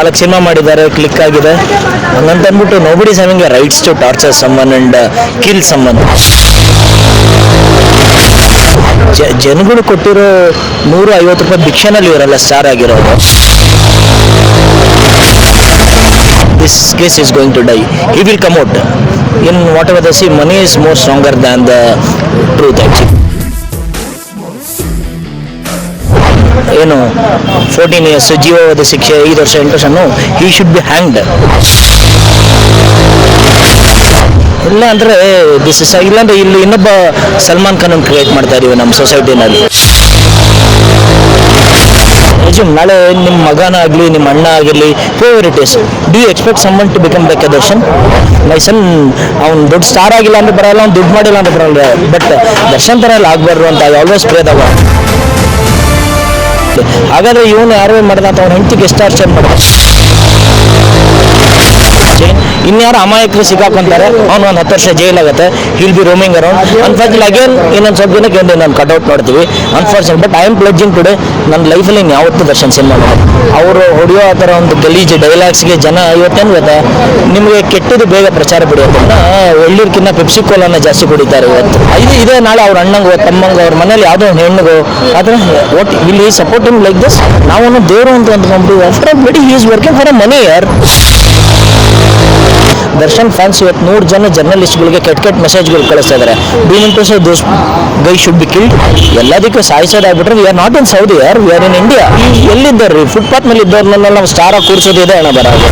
ನಾಲ್ಕು ಸಿನಿಮಾ ಮಾಡಿದ್ದಾರೆ ಕ್ಲಿಕ್ ಆಗಿದೆ ಹಂಗಂತ ಅಂದ್ಬಿಟ್ಟು nobody something rights to torture someone and kill someone ಜನಗಳು ಕೊಟ್ಟಿರೋ ನೂರು ಐವತ್ತು ರೂಪಾಯಿ ಭಿಕ್ಷೆನಲ್ಲಿ ಇವರೆಲ್ಲ ಸ್ಟಾರ್ ಆಗಿರೋದು case is going to die die. Will come out in whatever the see money is more stronger than the truth actually. ಏನು fourteen years ಜೀವಾವಧಿ ಶಿಕ್ಷೆ ಐದು ವರ್ಷ ಎಂಟು ವರ್ಷನು ಈ ಶುಡ್ ಬಿ ಹ್ಯಾಂಗ್ಡ್ ಇಲ್ಲ ಅಂದರೆ ದಿಸ್ ಇಸ್ ಇಲ್ಲಾಂದ್ರೆ ಇಲ್ಲಿ ಇನ್ನೊಬ್ಬ ಸಲ್ಮಾನ್ ಖಾನ್ ಕ್ರಿಯೇಟ್ ಮಾಡ್ತಾ ಇದೀವಿ ನಮ್ಮ ಸೊಸೈಟಿನಲ್ಲಿ ನಾಳೆ ನಿಮ್ಮ ಮಗನಾಗಲಿ ನಿಮ್ಮ ಅಣ್ಣ ಆಗಿರಲಿ favourites do expect someone to become the Darshan my son ಅವ್ನು ದೊಡ್ಡ ಸ್ಟಾರ್ ಆಗಿಲ್ಲ ಅಂದ್ರೆ ಬರಲ್ಲ, ಅವ್ನು ದುಡ್ಡು ಮಾಡಿಲ್ಲ ಅಂದ್ರೆ ಬರಲ್ಲ. ಬಟ್ ದರ್ಶನ್ ಥರ ಎಲ್ಲ ಆಗಬಾರ್ದು ಅಂತ ಐ ಆಲ್ವೇಸ್ ಪ್ರೇದವ ಹಾಗಾದ್ರೆ ಇವನು ಯಾರೇ ಮಾಡ್ದ ಅಂತ ಅವ್ನ ಹೆಂಡತಿಗೆ ಎಷ್ಟು ಅರ್ಚನೆ ಮಾಡ ಇನ್ಯಾರು ಅಮಾಯಕರು ಸಿಕ್ಕಾಕೊಂತಾರೆ, ಅವ್ನು ಒಂದು ಹತ್ತು ವರ್ಷ ಜೈಲ್ ಆಗುತ್ತೆ he'll be roaming around unfortunate again ಇನ್ನೊಂದು ಸ್ವಲ್ಪ ದಿನಕ್ಕೆ ಒಂದು ನಾನು ಕಟ್ಔಟ್ ನೋಡ್ತೀವಿ. Unfortunate but I am pledging today ನನ್ನ ಲೈಫಲ್ಲಿ ಇನ್ನು ಯಾವತ್ತೂ ದರ್ಶನ್ ಸಿನಿಮಾ ಅವರು ಹೊಡೆಯೋ ಆ ಥರ ಒಂದು ಗಲೀಜು ಡೈಲಾಗ್ಸ್ಗೆ ಜನ ಇವತ್ತೇನು ಗೊತ್ತಾ? ನಿಮಗೆ ಕೆಟ್ಟದ್ದು ಬೇಗ ಪ್ರಚಾರ ಬಿಡುತ್ತೆ ಒಳ್ಳಿರ್ಕಿನ್ನ ಪೆಪ್ಸಿ ಕೋಲನ್ನ ಜಾಸ್ತಿ ಕುಡಿತಾರೆ ಇವತ್ತು. ಇದು ಇದೇ ನಾಳೆ ಅವ್ರ ಅಣ್ಣಂಗೋ, ತಮ್ಮಂಗೋ, ಅವ್ರ ಮನೇಲಿ ಯಾವುದೋ ಒಂದು ಹೆಣ್ಣಿಗೋ ಆದರೆ ಒಟ್ ಇಲ್ಲಿ ಸಪೋರ್ಟಿಂಗ್ ಲೈಕ್ ದಿಸ್ ನಾವು ದೇವರು ಅಂತ ಅಂದ್ಕೊಂಡ್ಬಿಟ್ಟು ಆಫ್ಟರ್ ಬಿಡಿ is working for a money ಯಾರ್? ದರ್ಶನ್ ಫ್ಯಾನ್ಸ್ ಇವತ್ತು ನೂರು ಜನ ಜರ್ನಲಿಸ್ಟ್ಗಳಿಗೆ ಕೆಟ್ಟ ಕೆಟ್ಟ ಮೆಸೇಜ್ಗಳು ಕಳಿಸ್ತಾ ಇದ್ದಾರೆ been those guy should be killed ಎಲ್ಲದಕ್ಕೂ ಸಾಯಿಸೋದು ಆಗ್ಬಿಟ್ರೆ we are not in Saudi ಯಾರ್ ವಿ ಆರ್ ಇನ್ ಇಂಡಿಯಾ ಎಲ್ಲಿದ್ದಾರೆ? ಫುಟ್ಪಾತ್ ಮೇಲೆ ಇದ್ದವ್ರನ್ನೆಲ್ಲ ನಾವು ಸ್ಟಾರ್ ಆಗಿ ಕೂರಿಸೋದಿದೆ ಅಣ್ಣ ಬರೋದು.